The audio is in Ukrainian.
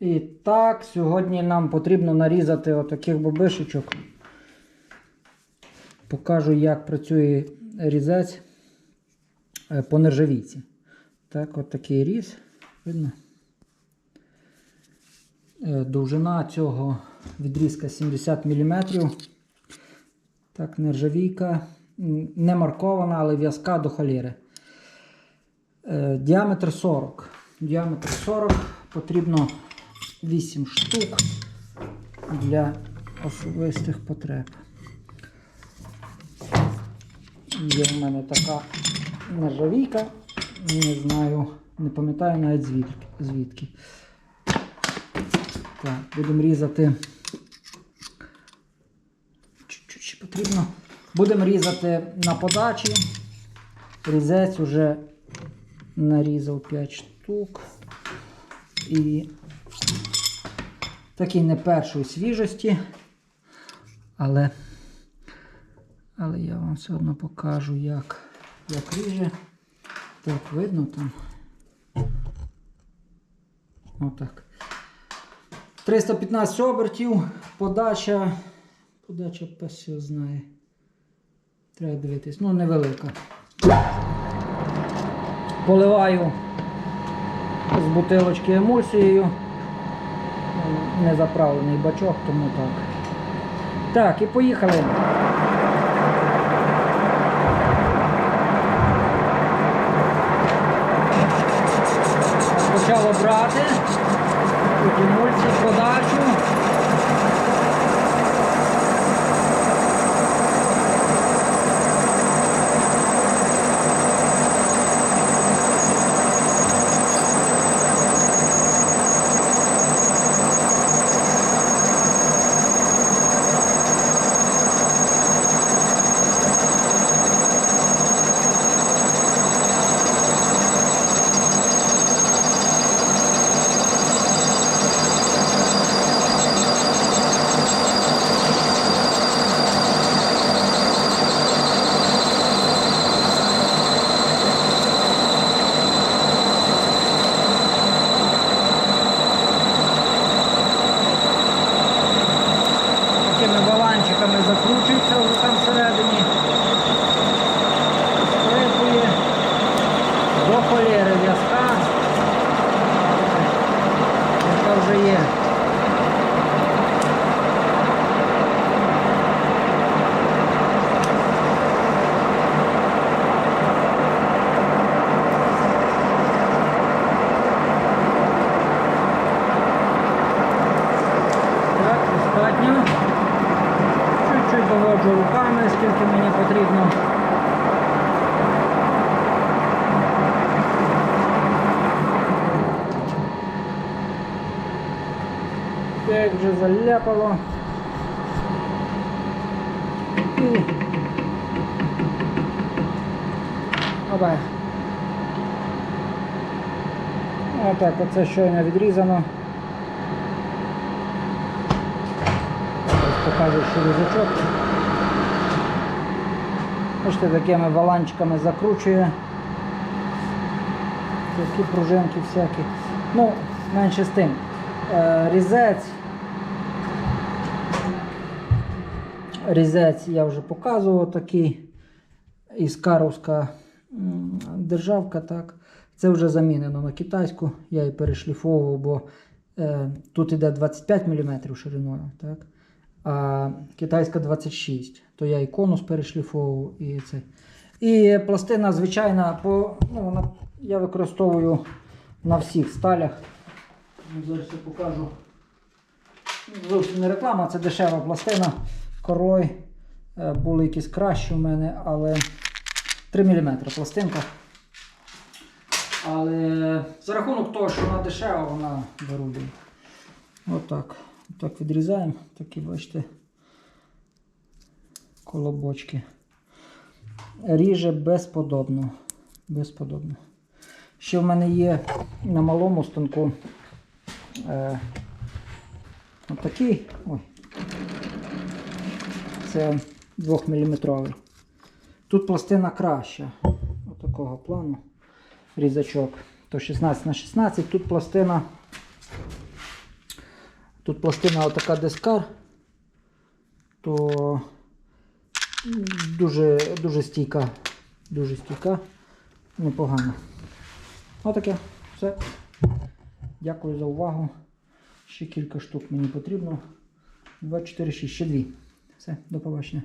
І так, сьогодні нам потрібно нарізати отаких бобишечок. Покажу, як працює різець е, по нержавійці. Так, от такий різ. Видно? Е, Довжина цього відрізка 70 мм. Так, нержавійка. Не маркована, але в'язка до холєри. Е, Діаметр 40. Діаметр 40. Потрібно 8 штук для особистих потреб. Є в мене така нержавійка. Не знаю, не пам'ятаю навіть звідки. звідки. Так, будемо різати. Чуть-чуть потрібно. Будемо різати на подачі. Різець уже нарізав 5 штук. І такий не першої свіжості. Але, але я вам все одно покажу, як, як ріже. Так, видно там. Отак. 315 обертів, подача. Подача пес знає. Треба дивитись. Ну, невелика. Поливаю з бутилочки емульсією. Не заправлений бачок, тому так. Так, і поїхали. Почало брати. Тут мульці подачу. такими баланчиками закручується вже там всередині. Скрипує до холєри в'язка. Яка вже є. Так, достатньо. Чуть-чуть доводжу руками, скільки мені потрібно. Так, вже заляпало. І... Опа. Отак, оце щойно відрізано. Покажу, що різачок. Бачите, такими валанчиками закручує. Такі пружинки всякі. Ну, менше з тим. Е, Різець. Різець я вже показував такий. Іскаровська державка, так. Це вже замінено на китайську. Я її перешліфовував, бо е, тут іде 25 мм шириною. Так? А китайська 26, то я і конус і це. І пластина звичайна, по, ну, вона, я використовую на всіх сталях. Ну, Зараз я покажу. Зовсім не реклама, це дешева пластина. Корой. Е, Були якісь кращі у мене, але 3 мм пластинка. Але за рахунок того, що вона дешева, вона вирує. Отак. Так відрізаємо, такі, бачите, колобочки. Ріже безподобно. Безподобно. Ще в мене є на малому станку е, отакий. Ой. Це 2 мм. Тут пластина краща. Отакого плану. Різачок. То 16 на 16, тут пластина Тут пластина отака дискар, то дуже, дуже стійка. Дуже стійка, непогано. Отаке. Все. Дякую за увагу. Ще кілька штук мені потрібно. 2, 4, 6, ще дві. Все, до побачення.